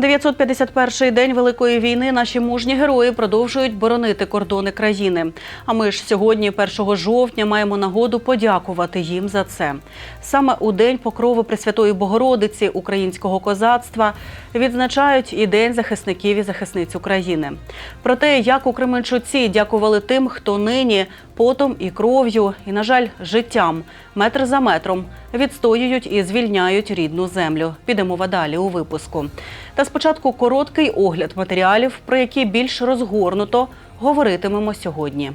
951-й день Великої війни наші мужні герої продовжують боронити кордони країни. А ми ж сьогодні, 1 жовтня, маємо нагоду подякувати їм за це. Саме у день покрови Пресвятої Богородиці українського козацтва відзначають і День захисників і захисниць України. Про те, як у Кременчуці дякували тим, хто нині потом і кров'ю, і, на жаль, життям, метр за метром відстоюють і звільняють рідну землю. Підемо далі у випуску. Та спочатку короткий огляд матеріалів, про які більш розгорнуто говоритимемо сьогодні.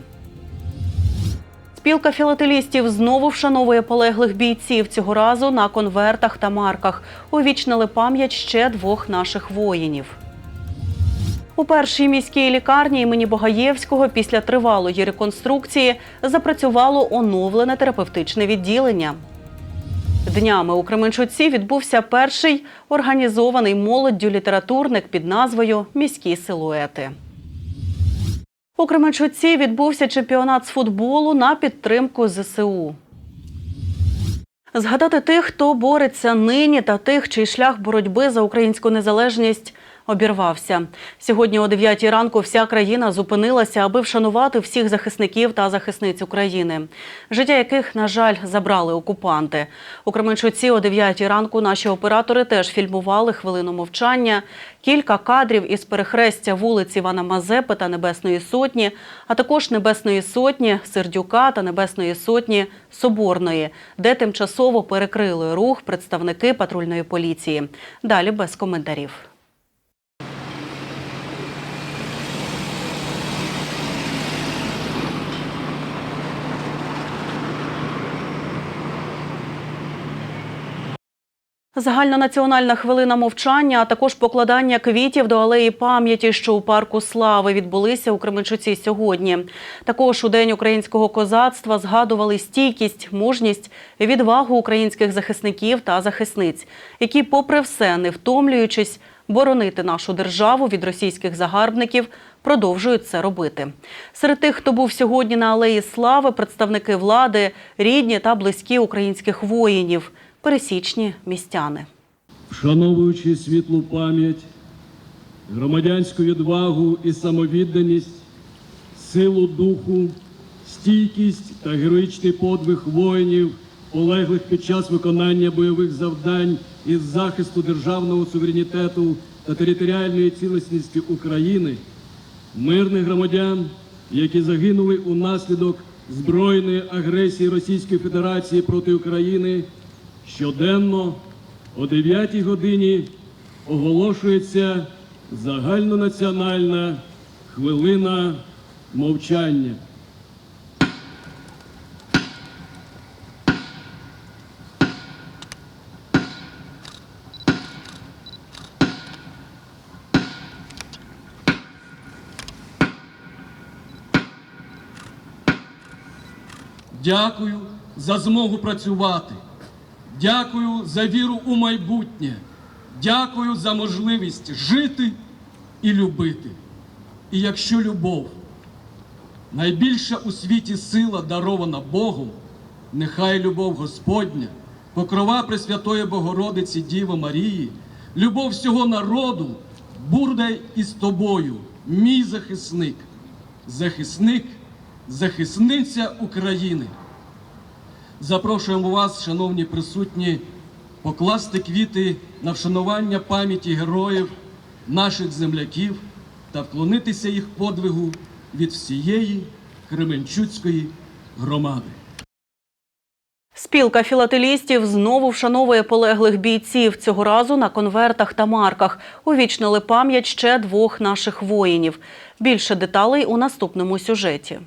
Спілка філателістів знову вшановує полеглих бійців цього разу на конвертах та марках. Увічнили пам'ять ще двох наших воїнів. У першій міській лікарні імені Богаєвського після тривалої реконструкції запрацювало оновлене терапевтичне відділення. Днями у Кременчуці відбувся перший організований молоддю літературник під назвою Міські силуети. У Кременчуці відбувся чемпіонат з футболу на підтримку ЗСУ. Згадати тих, хто бореться нині, та тих, чий шлях боротьби за українську незалежність обірвався. Сьогодні о 9 ранку вся країна зупинилася, аби вшанувати всіх захисників та захисниць України, життя яких, на жаль, забрали окупанти. У Кременчуці о 9 ранку наші оператори теж фільмували хвилину мовчання, кілька кадрів із перехрестя вулиць Івана Мазепи та Небесної Сотні, а також Небесної Сотні, Сердюка та Небесної Сотні Соборної, де тимчасово перекрили рух представники патрульної поліції. Далі без коментарів. Загальнонаціональна хвилина мовчання, а також покладання квітів до алеї пам'яті, що у парку слави відбулися у Кременчуці сьогодні. Також у день українського козацтва згадували стійкість, мужність, відвагу українських захисників та захисниць, які, попри все, не втомлюючись, боронити нашу державу від російських загарбників, продовжують це робити. Серед тих, хто був сьогодні на алеї слави, представники влади, рідні та близькі українських воїнів, пересічні містяни. вшановуючи світлу пам'ять, громадянську відвагу і самовідданість, силу духу, стійкість та героїчний подвиг воїнів, полеглих під час виконання бойових завдань із захисту державного суверенітету та територіальної цілісності України, мирних громадян, які загинули унаслідок збройної агресії Російської Федерації проти України. Щоденно о 9 годині оголошується загальнонаціональна хвилина мовчання. Дякую за змогу працювати. Дякую за віру у майбутнє. Дякую за можливість жити і любити. І якщо любов найбільша у світі сила дарована Богом, нехай любов Господня, покрова Пресвятої Богородиці Діви Марії, любов всього народу буде із тобою, мій захисник, захисник, захисниця України. Запрошуємо вас, шановні присутні, покласти квіти на вшанування пам'яті героїв, наших земляків та вклонитися їх подвигу від всієї Кременчуцької громади. Спілка філателістів знову вшановує полеглих бійців. Цього разу на конвертах та марках увічнили пам'ять ще двох наших воїнів. Більше деталей у наступному сюжеті.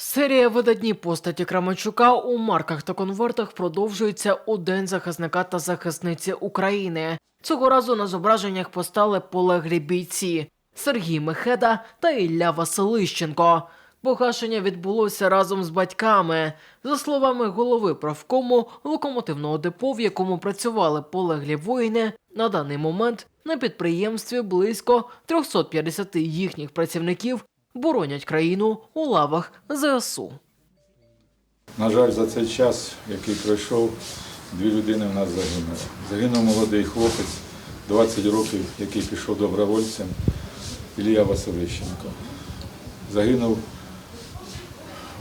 Серія видатні постаті Крамачука у марках та конвертах продовжується у День захисника та захисниці України. Цього разу на зображеннях постали полеглі бійці Сергій Мехеда та Ілля Василищенко. Погашення відбулося разом з батьками. За словами голови правкому локомотивного депо, в якому працювали полеглі воїни, на даний момент на підприємстві близько 350 їхніх працівників боронять країну у лавах ЗСУ. На жаль, за цей час, який пройшов, дві людини в нас загинули. Загинув молодий хлопець 20 років, який пішов добровольцем, Ілля Василищенко. Загинув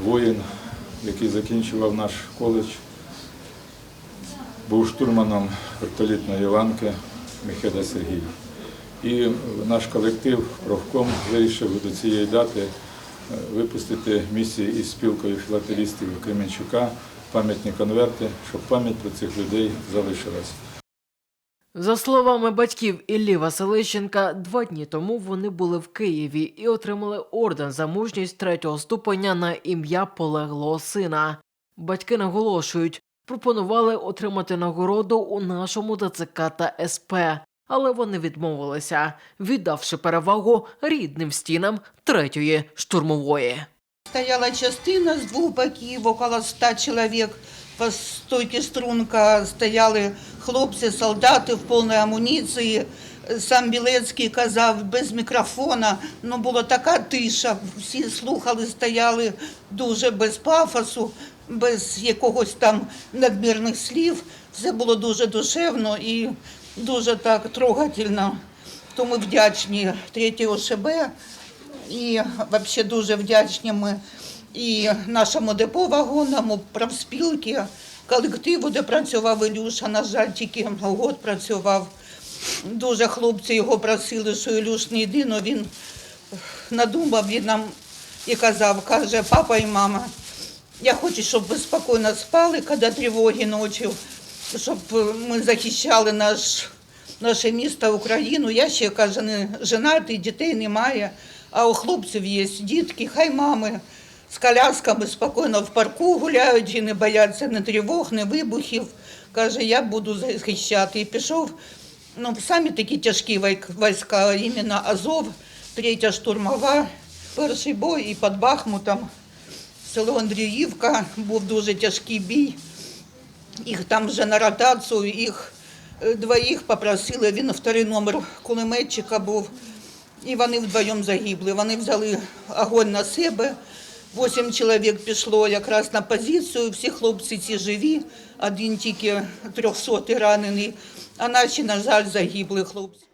воїн, який закінчував наш коледж, був штурманом вертолітної ланки Михайла Сергій. І наш колектив, профком, вирішив до цієї дати е, випустити місії із спілкою філателістів Кременчука пам'ятні конверти, щоб пам'ять про цих людей залишилась. За словами батьків Іллі Василищенка, два дні тому вони були в Києві і отримали орден за мужність третього ступеня на ім'я полеглого сина. Батьки наголошують, пропонували отримати нагороду у нашому ТЦК та СП, але вони відмовилися, віддавши перевагу рідним стінам третьої штурмової. Стояла частина з двох боків, около ста чоловік. По стойці струнка стояли хлопці, солдати в повній амуніції. Сам Білецький казав без мікрофона, ну була така тиша, всі слухали, стояли дуже без пафосу, без якогось там надмірних слів. Все було дуже душевно і дуже так трогательно. Тому вдячні 3 ОШБ і взагалі дуже вдячні ми і нашому депо вагонному, правспілки, колективу, де працював Ілюша. На жаль, тільки год працював. Дуже хлопці його просили, що Ілюш не йди, але він надумав він нам і казав, каже, папа і мама, я хочу, щоб ви спокійно спали, коли тривоги ночі, щоб ми захищали наш, наше місто, Україну. Я ще, каже, не женатий, дітей немає, а у хлопців є дітки, хай мами з колясками спокійно в парку гуляють і не бояться ні тривог, ні вибухів. Каже, я буду захищати. І пішов, ну, самі такі тяжкі війська, іменно Азов, третя штурмова, перший бой і під Бахмутом. Село Андріївка, був дуже тяжкий бій. Їх там вже на ротацію, їх е, двоїх попросили, він вторий номер кулеметчика був. І вони вдвоєм загибли. Вони взяли огонь на себе. Вісім чоловік пішло якраз на позицію, всі хлопці ці живі, один тільки трьохсотий ранений, а наші, на жаль, загибли хлопці.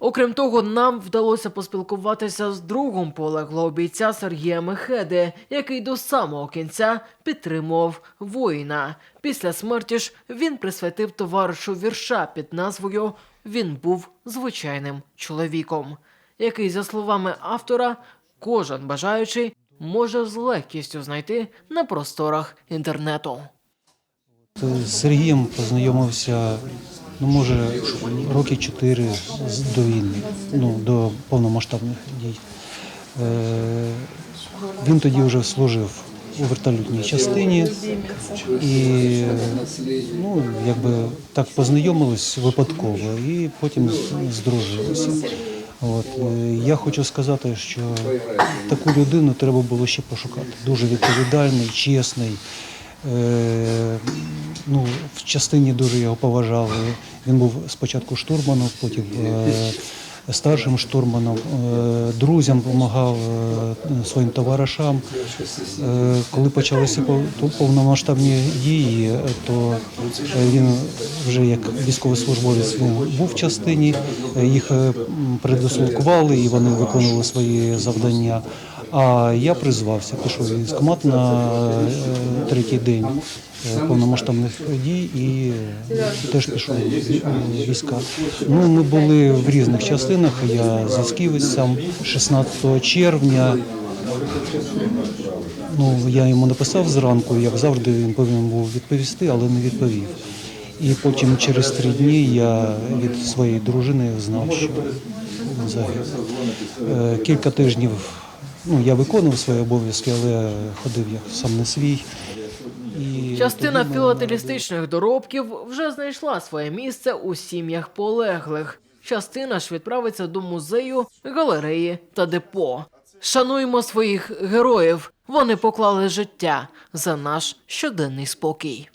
Окрім того, нам вдалося поспілкуватися з другом полеглого бійця Сергія Мехеди, який до самого кінця підтримував воїна. Після смерті ж він присвятив товаришу вірша під назвою Він був звичайним чоловіком, який, за словами автора, кожен бажаючий може з легкістю знайти на просторах інтернету. З Сергієм познайомився, ну може, роки чотири до війни, ну, до повномасштабних дій. Е, він тоді вже служив у вертольотній частині і ну, якби так познайомились випадково і потім здружилися. От, е, я хочу сказати, що таку людину треба було ще пошукати. Дуже відповідальний, чесний. Е, ну, в частині дуже його поважали. Він був спочатку штурманом, потім е, старшим штурманом, е, друзям допомагав е, своїм товаришам. Коли почалися пов- повномасштабні дії, то він вже як військовослужбовець був в частині, їх передислокували і вони виконували свої завдання. А я призвався, пішов військкомат на е, третій день е, повномасштабних дій і е, теж пішов війська. Ну, ми були в різних частинах. Я зв'язківець сам 16 червня. Ну, я йому написав зранку, як завжди, він повинен був відповісти, але не відповів. І потім через три дні я від своєї дружини знав, що він загинув. Кілька тижнів ну, я виконував свої обов'язки, але ходив як сам не свій. І Частина тоді філателістичних доробків вже знайшла своє місце у сім'ях полеглих. Частина ж відправиться до музею, галереї та депо. Шануємо своїх героїв. Вони поклали життя за наш щоденний спокій.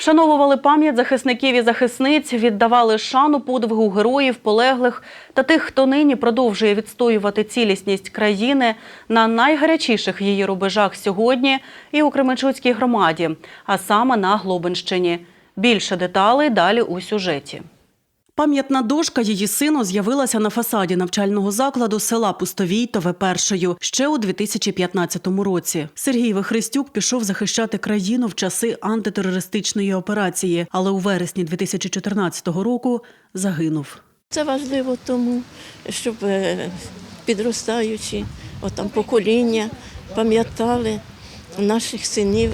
Вшановували пам'ять захисників і захисниць, віддавали шану подвигу героїв, полеглих та тих, хто нині продовжує відстоювати цілісність країни на найгарячіших її рубежах сьогодні і у Кременчуцькій громаді, а саме на Глобинщині. Більше деталей далі у сюжеті. Пам'ятна дошка її сину з'явилася на фасаді навчального закладу села Пустовійтове першою ще у 2015 році. Сергій Вихрестюк пішов захищати країну в часи антитерористичної операції, але у вересні 2014 року загинув. Це важливо тому, щоб е, підростаючі отам, покоління пам'ятали наших синів,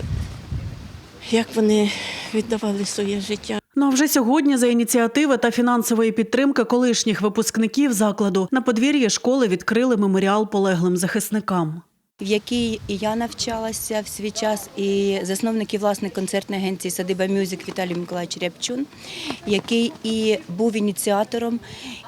як вони віддавали своє життя. Ну а вже сьогодні за ініціативи та фінансової підтримки колишніх випускників закладу на подвір'ї школи відкрили меморіал полеглим захисникам. в якій і я навчалася в свій час, і засновник і власник концертної агенції Садиба Мюзик Віталій Миколаївич Рябчун, який і був ініціатором,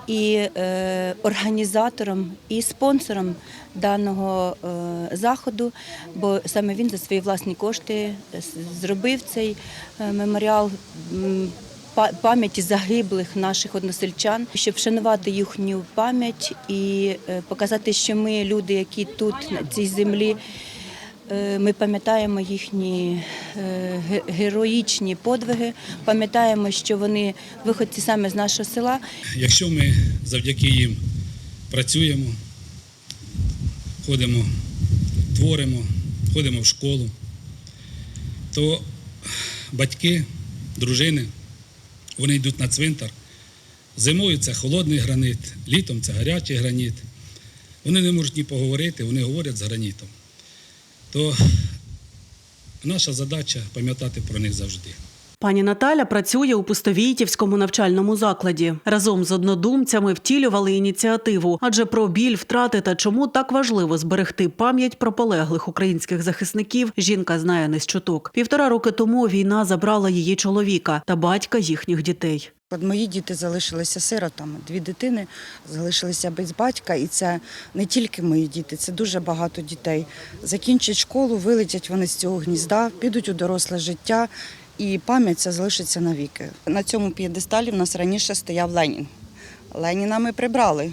і е, організатором, і спонсором даного е, заходу, бо саме він за свої власні кошти зробив цей е, меморіал. Пам'яті загиблих наших односельчан, щоб вшанувати їхню пам'ять і е, показати, що ми, люди, які тут на цій землі, е, ми пам'ятаємо їхні е, героїчні подвиги, пам'ятаємо, що вони виходці саме з нашого села, Якщо ми завдяки їм працюємо, ходимо, творимо, ходимо в школу, то батьки, дружини, вони йдуть на цвинтар. Зимою це холодний граніт, літом це гарячий граніт. Вони не можуть ні поговорити, вони говорять з гранітом. То наша задача пам'ятати про них завжди. Пані Наталя працює у Пустовійтівському навчальному закладі. Разом з однодумцями втілювали ініціативу, адже про біль, втрати та чому так важливо зберегти пам'ять про полеглих українських захисників. Жінка знає не з чуток. Півтора роки тому війна забрала її чоловіка та батька їхніх дітей. От мої діти залишилися сиротами. Дві дитини залишилися без батька, і це не тільки мої діти, це дуже багато дітей. Закінчать школу, вилетять вони з цього гнізда, підуть у доросле життя, і пам'ять ця залишиться навіки. На цьому п'єдесталі в нас раніше стояв Ленін. Леніна ми прибрали.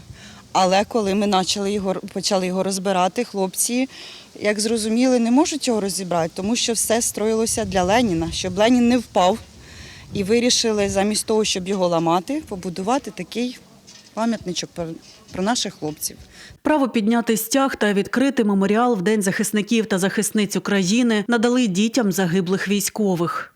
Але коли ми почали його, почали його розбирати, хлопці, як зрозуміли, не можуть його розібрати, тому що все строїлося для Леніна, щоб Ленін не впав. І вирішили замість того, щоб його ламати, побудувати такий пам'ятничок про, наших хлопців. Право підняти стяг та відкрити меморіал в День захисників та захисниць України надали дітям загиблих військових.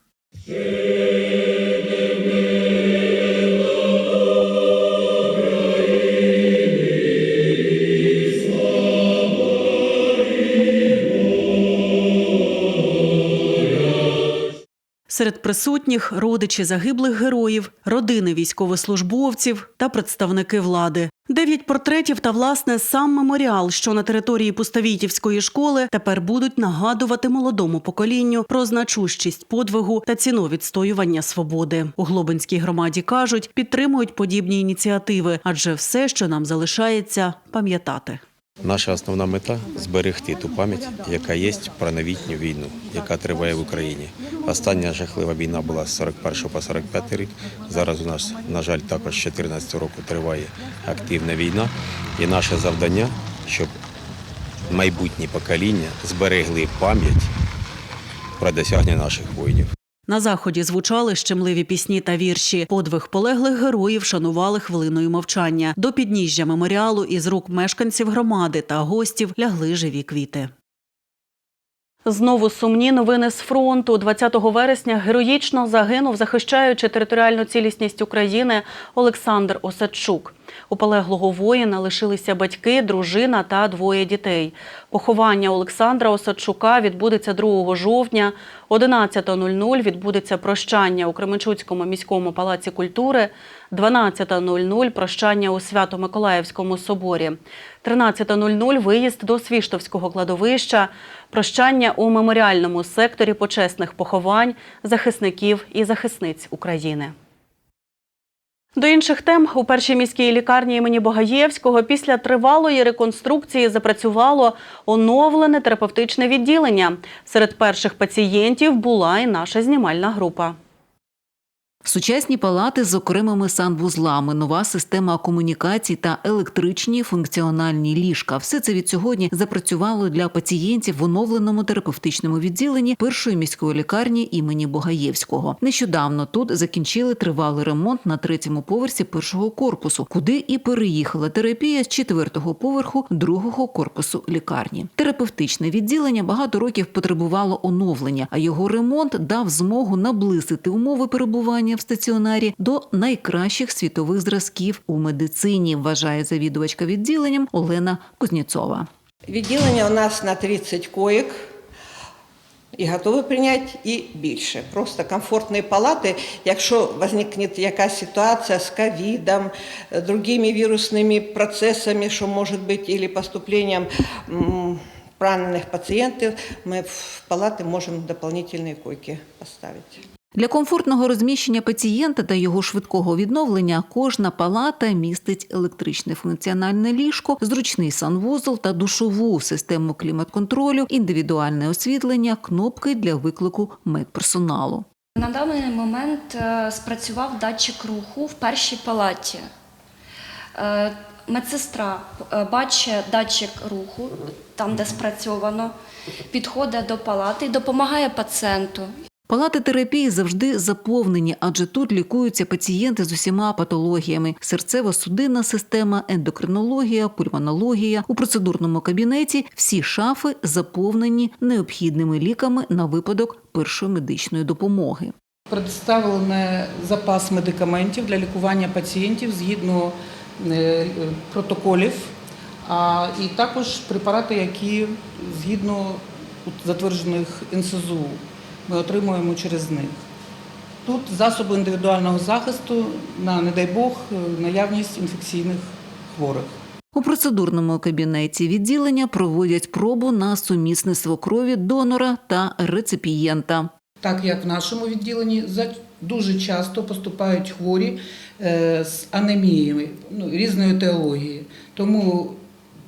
Серед присутніх родичі загиблих героїв, родини військовослужбовців та представники влади. Дев'ять портретів та власне сам меморіал, що на території Пуставітівської школи тепер будуть нагадувати молодому поколінню про значущість подвигу та ціну відстоювання свободи. У Глобинській громаді кажуть, підтримують подібні ініціативи, адже все, що нам залишається, пам'ятати. Наша основна мета зберегти ту пам'ять, яка є про новітню війну, яка триває в Україні. Остання жахлива війна була з 41 по 45 рік. Зараз у нас, на жаль, також з 14 року триває активна війна. І наше завдання, щоб майбутні покоління зберегли пам'ять про досягнення наших воїнів. На заході звучали щемливі пісні та вірші. Подвиг полеглих героїв шанували хвилиною мовчання. До підніжжя меморіалу із рук мешканців громади та гостів лягли живі квіти. Знову сумні новини з фронту. 20 вересня героїчно загинув, захищаючи територіальну цілісність України Олександр Осадчук. У полеглого воїна лишилися батьки, дружина та двоє дітей. Поховання Олександра Осадчука відбудеться 2 жовтня. 11.00 відбудеться прощання у Кременчуцькому міському палаці культури. 12.00 прощання у Свято-Миколаївському соборі. 13.00 виїзд до Свіштовського кладовища. Прощання у меморіальному секторі почесних поховань захисників і захисниць України. До інших тем у першій міській лікарні імені Богаєвського після тривалої реконструкції запрацювало оновлене терапевтичне відділення. Серед перших пацієнтів була і наша знімальна група. Сучасні палати з окремими санвузлами, нова система комунікацій та електричні функціональні ліжка. Все це від сьогодні запрацювало для пацієнтів в оновленому терапевтичному відділенні першої міської лікарні імені Богаєвського. Нещодавно тут закінчили тривалий ремонт на третьому поверсі першого корпусу, куди і переїхала терапія з четвертого поверху другого корпусу лікарні. Терапевтичне відділення багато років потребувало оновлення, а його ремонт дав змогу наблизити умови перебування в стаціонарі до найкращих світових зразків у медицині, вважає завідувачка відділенням Олена Кузнєцова. Відділення у нас на 30 коїк і готові прийняти і більше. Просто комфортні палати. Якщо виникне якась ситуація з ковідом, другими вірусними процесами, що може бути, або поступленням поранених пацієнтів, ми в палати можемо дополнительні койки поставити. Для комфортного розміщення пацієнта та його швидкого відновлення кожна палата містить електричне функціональне ліжко, зручний санвузол та душову систему клімат-контролю, індивідуальне освітлення, кнопки для виклику медперсоналу. На даний момент е, спрацював датчик руху в першій палаті. Е, Медсестра е, бачить датчик руху, там, де спрацьовано, підходить до палати і допомагає пацієнту. Палати терапії завжди заповнені, адже тут лікуються пацієнти з усіма патологіями: серцево-судинна система, ендокринологія, пульмонологія. У процедурному кабінеті всі шафи заповнені необхідними ліками на випадок першої медичної допомоги. Представлений запас медикаментів для лікування пацієнтів згідно е, протоколів, а і також препарати, які згідно затверджених НСЗУ ми отримуємо через них. Тут засоби індивідуального захисту на, не дай Бог, наявність інфекційних хворих. У процедурному кабінеті відділення проводять пробу на сумісництво крові донора та реципієнта. Так як в нашому відділенні дуже часто поступають хворі е, з анеміями ну, різної теології. Тому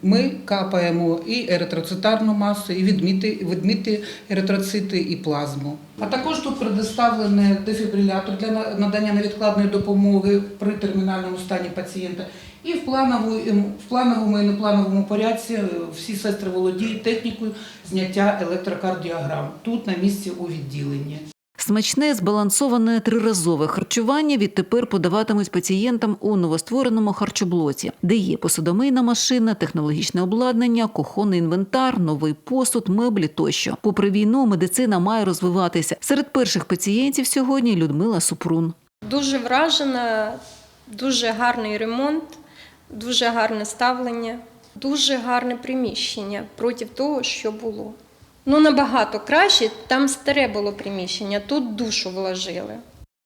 ми капаємо і еритроцитарну масу, і відміти, відміти еритроцити і плазму. А також тут предоставлений дефібрилятор для надання невідкладної допомоги при термінальному стані пацієнта. І в планову, в плановому і неплановому порядці е, всі сестри володіють технікою зняття електрокардіограм тут на місці у відділенні. Смачне збалансоване триразове харчування відтепер подаватимуть пацієнтам у новоствореному харчоблоці, де є посудомийна машина, технологічне обладнання, кухонний інвентар, новий посуд, меблі тощо. Попри війну, медицина має розвиватися. Серед перших пацієнтів сьогодні Людмила Супрун. Дуже вражена, дуже гарний ремонт, дуже гарне ставлення, дуже гарне приміщення проти того, що було. Ну, набагато краще, там старе було приміщення, тут душу вложили.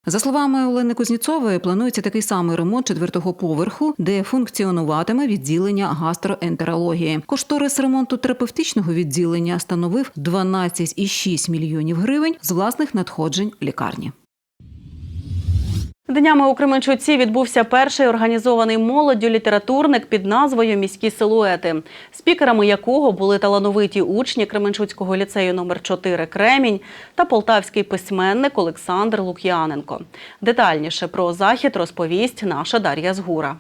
За словами Олени Кузніцової, планується такий самий ремонт четвертого поверху, де функціонуватиме відділення гастроентерології. Кошторис ремонту терапевтичного відділення становив 12,6 мільйонів гривень з власних надходжень лікарні. Днями у Кременчуці відбувся перший організований молоддю літературник під назвою Міські силуети, спікерами якого були талановиті учні Кременчуцького ліцею номер 4 Кремінь та полтавський письменник Олександр Лук'яненко. Детальніше про захід розповість наша Дар'я Згура.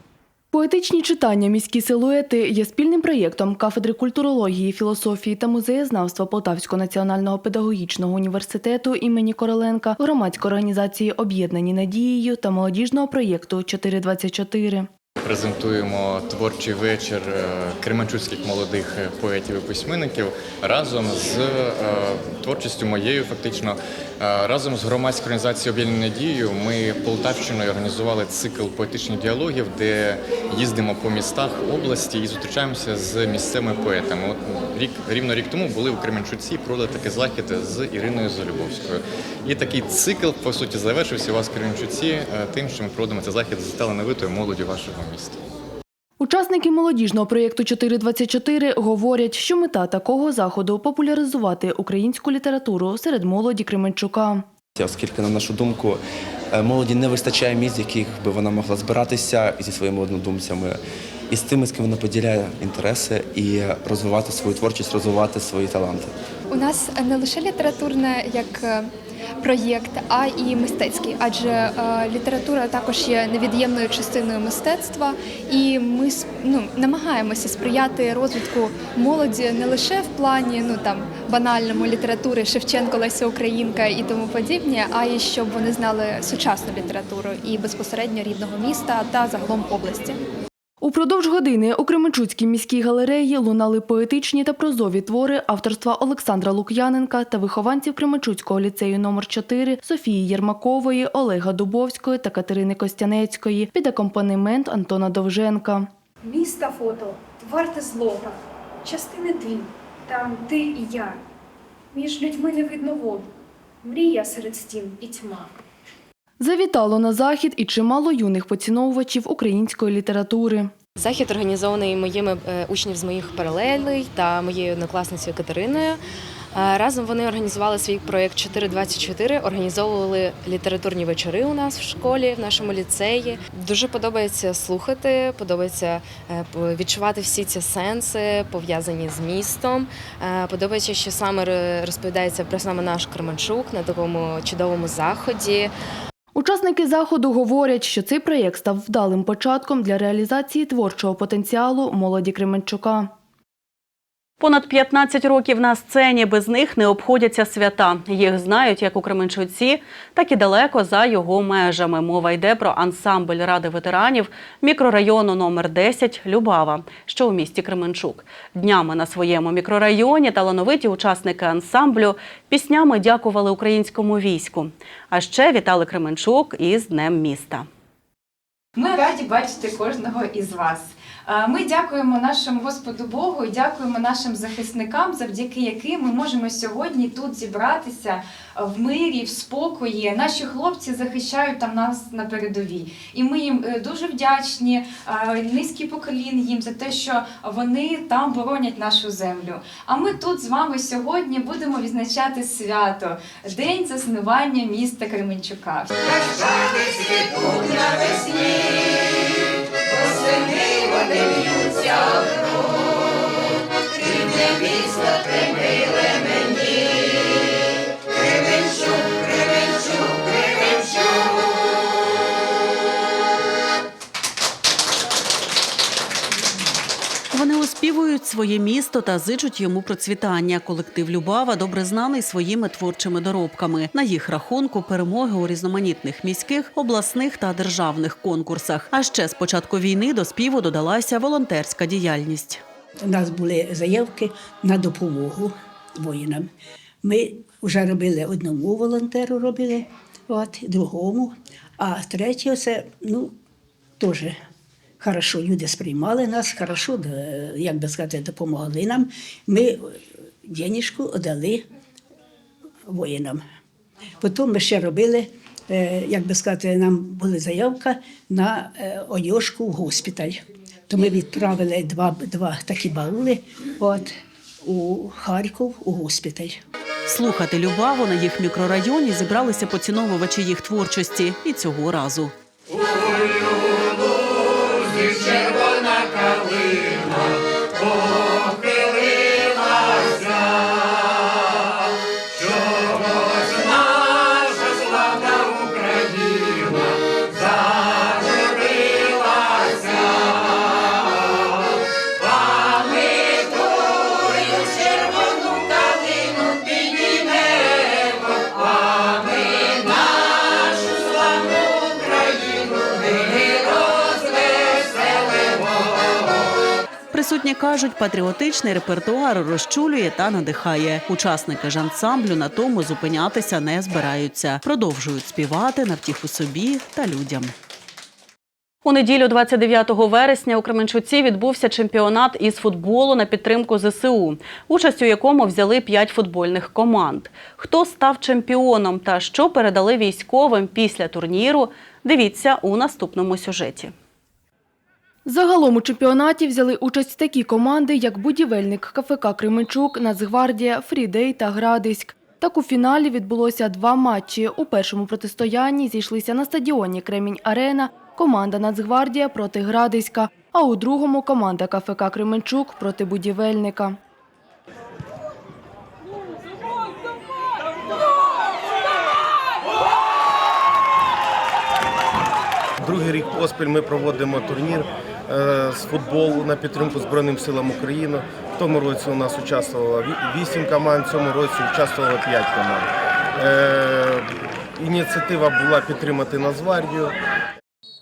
Поетичні читання Міські силуети є спільним проєктом кафедри культурології, філософії та музеєзнавства Полтавського національного педагогічного університету імені Короленка, громадської організації Об'єднані надією та молодіжного проєкту 424. Презентуємо творчий вечір е, кременчуцьких молодих е, поетів і письменників разом з е, творчістю моєю, фактично. Разом з громадською організацією «Об'єднані надією» ми Полтавщиною організували цикл поетичних діалогів, де їздимо по містах області і зустрічаємося з місцевими поетами. От рік рівно рік тому були в Кременчуці, провели такий захід з Іриною Залюбовською. І такий цикл по суті завершився у вас в Кременчуці тим, що ми проводимо цей захід з талановитою молоддю вашого міста. Учасники молодіжного проєкту 424 говорять, що мета такого заходу популяризувати українську літературу серед молоді Кременчука. Оскільки, на нашу думку, е, молоді не вистачає місць, яких би вона могла збиратися зі своїми однодумцями, і з тими, з ким вона поділяє інтереси, і розвивати свою творчість, розвивати свої таланти. У нас не лише літературне як е, проєкт, а і мистецький, адже е, література також є невід'ємною частиною мистецтва, і ми ну, намагаємося сприяти розвитку молоді не лише в плані ну там банальному літератури Шевченко, Леся Українка і тому подібне, а й щоб вони знали сучасну літературу і безпосередньо рідного міста та загалом області. Упродовж години у Кременчуцькій міській галереї лунали поетичні та прозові твори авторства Олександра Лук'яненка та вихованців Кременчуцького ліцею номер 4 Софії Єрмакової, Олега Дубовської та Катерини Костянецької під акомпанемент Антона Довженка. Міста фото, варте злога, частини дві, там ти і я. Між людьми не видно воду, мрія серед стін і тьма. Завітало на захід і чимало юних поціновувачів української літератури. Захід організований моїми е, учнів з моїх паралелей та моєю однокласницею Катериною. Е, Разом вони організували свій проєкт 424, організовували літературні вечори у нас в школі, в нашому ліцеї. Дуже подобається слухати, подобається е, відчувати всі ці сенси, пов'язані з містом. Подобається, що саме розповідається про саме наш Кременчук на такому чудовому заході. Учасники заходу говорять, що цей проєкт став вдалим початком для реалізації творчого потенціалу молоді Кременчука. Понад 15 років на сцені без них не обходяться свята. Їх знають як у Кременчуці, так і далеко за його межами. Мова йде про ансамбль ради ветеранів мікрорайону номер 10 Любава, що у місті Кременчук. Днями на своєму мікрорайоні талановиті учасники ансамблю піснями дякували українському війську. А ще вітали Кременчук із Днем міста. Ми раді бачити кожного із вас. Е, Ми дякуємо нашому Господу Богу і дякуємо нашим захисникам, завдяки яким ми можемо сьогодні тут зібратися в мирі, в спокої. Наші хлопці захищають там нас на передовій. І ми їм е, дуже вдячні. е, Низький поклін їм за те, що вони там боронять нашу землю. А ми тут з вами сьогодні будемо відзначати свято День заснування міста Кременчука. Восени вони оспівують своє місто та зичуть йому процвітання. Колектив Любава добре знаний своїми творчими доробками. На їх рахунку перемоги у різноманітних міських, обласних та державних конкурсах. А ще з початку війни до співу додалася волонтерська діяльність. У нас були заявки на допомогу воїнам. Ми вже робили одному волонтеру, робили, от, другому, а третє це, ну, теж хорошо, люди сприймали нас, хорошо, як би сказати, допомогли нам. Ми денежку дали воїнам. Потім ми ще робили, е, як би сказати, нам була заявка на е, одежку в госпіталь. То ми відправили два, два такі баули от, у Харків у госпіталь. Слухати Любаву на їх мікрорайоні зібралися поціновувачі їх творчості і цього разу. Christian. Кажуть, патріотичний репертуар розчулює та надихає. Учасники ж ансамблю на тому зупинятися не збираються. Продовжують співати на втіху собі та людям. У неділю 29 вересня у Кременчуці відбувся чемпіонат із футболу на підтримку ЗСУ, участь у якому взяли п'ять футбольних команд. Хто став чемпіоном та що передали військовим після турніру, дивіться у наступному сюжеті. Загалом у чемпіонаті взяли участь такі команди, як будівельник КФК Кременчук, Нацгвардія, Фрідей та Градиськ. Так у фіналі відбулося два матчі. У першому протистоянні зійшлися на стадіоні Кремінь Арена команда Нацгвардія проти Градиська, а у другому команда КФК Кременчук проти будівельника. Другий рік поспіль ми проводимо турнір з футболу на підтримку Збройним силам України. В тому році у нас участвувало 8 команд, в цьому році участвувало 5 команд. Е, Ініціатива була підтримати Нацгвардію.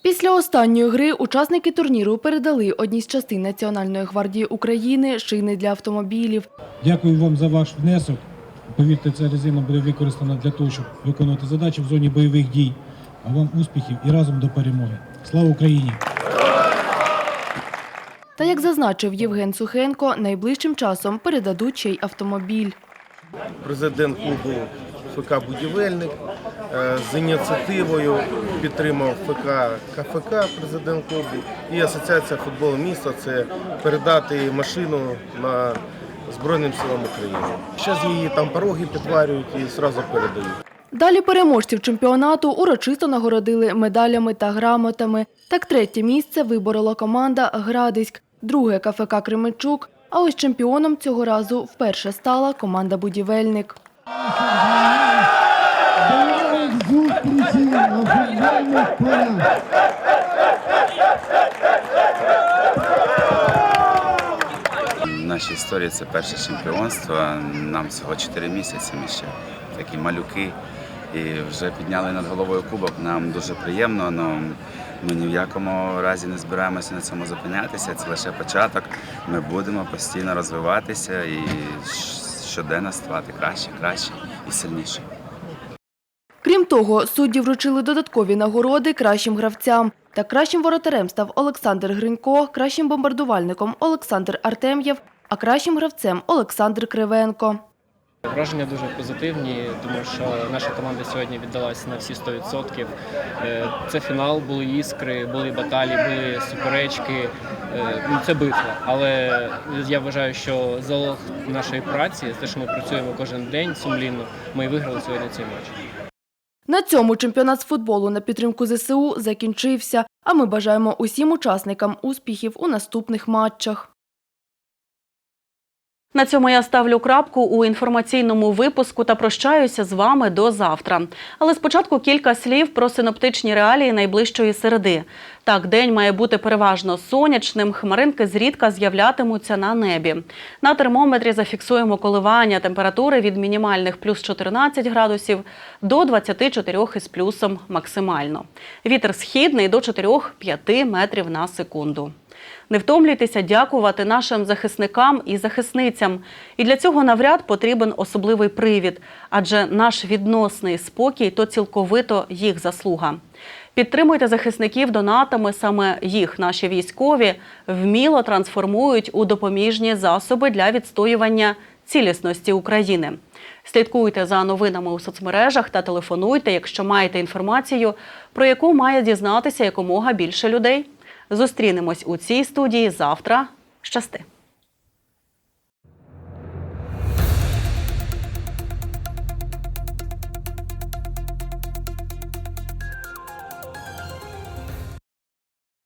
Після останньої гри учасники турніру передали одній з частин Національної гвардії України шини для автомобілів. Дякую вам за ваш внесок. Повірте, ця резина буде використана для того, щоб виконувати задачі в зоні бойових дій. А вам успіхів і разом до перемоги. Слава Україні! Та як зазначив Євген Сухенко, найближчим часом передадуть ще й автомобіль. Президент клубу ФК Будівельник е, з ініціативою підтримав ФК КФК, президент клубу, і Асоціація футболу міста це передати машину на Збройним силам України. Зараз її там пороги підварюють і одразу передають. Далі переможців чемпіонату урочисто нагородили медалями та грамотами. Так третє місце виборола команда Градиськ, друге КФК Кременчук, а ось чемпіоном цього разу вперше стала команда Будівельник. зустрічі на футбольних полях. В нашій історії це перше чемпіонство. Нам всього 4 місяці. Ми ще такі малюки і вже підняли над головою кубок. Нам дуже приємно, але ми ні в якому разі не збираємося на цьому зупинятися. Це лише початок. Ми будемо постійно розвиватися і щоденно ставати краще, краще і сильніше. Крім того, судді вручили додаткові нагороди кращим гравцям. Та кращим воротарем став Олександр Гринько, кращим бомбардувальником Олександр Артем'єв, а кращим гравцем Олександр Кривенко. Враження дуже позитивні, тому що наша команда сьогодні віддалася на всі 100%. Е, Це фінал, були іскри, були баталії, були суперечки. Е, ну, Це битва. Але я вважаю, що залог нашої праці, те, що ми працюємо кожен день сумлінно, ми виграли сьогодні цей матч. На цьому чемпіонат з футболу на підтримку ЗСУ закінчився, а ми бажаємо усім учасникам успіхів у наступних матчах. На цьому я ставлю крапку у інформаційному випуску та прощаюся з вами до завтра. Але спочатку кілька слів про синоптичні реалії найближчої середи. Так, день має бути переважно сонячним, хмаринки зрідка з'являтимуться на небі. На термометрі зафіксуємо коливання температури від мінімальних плюс 14 градусів до 24 із плюсом максимально. Вітер східний до 4-5 метрів на секунду. Не втомлюйтеся дякувати нашим захисникам і захисницям. І для цього навряд потрібен особливий привід, адже наш відносний спокій то цілковито їх заслуга. Підтримуйте захисників донатами, саме їх наші військові вміло трансформують у допоміжні засоби для відстоювання цілісності України. Слідкуйте за новинами у соцмережах та телефонуйте, якщо маєте інформацію, про яку має дізнатися якомога більше людей. Зустрінемось у цій студії завтра. Щасти!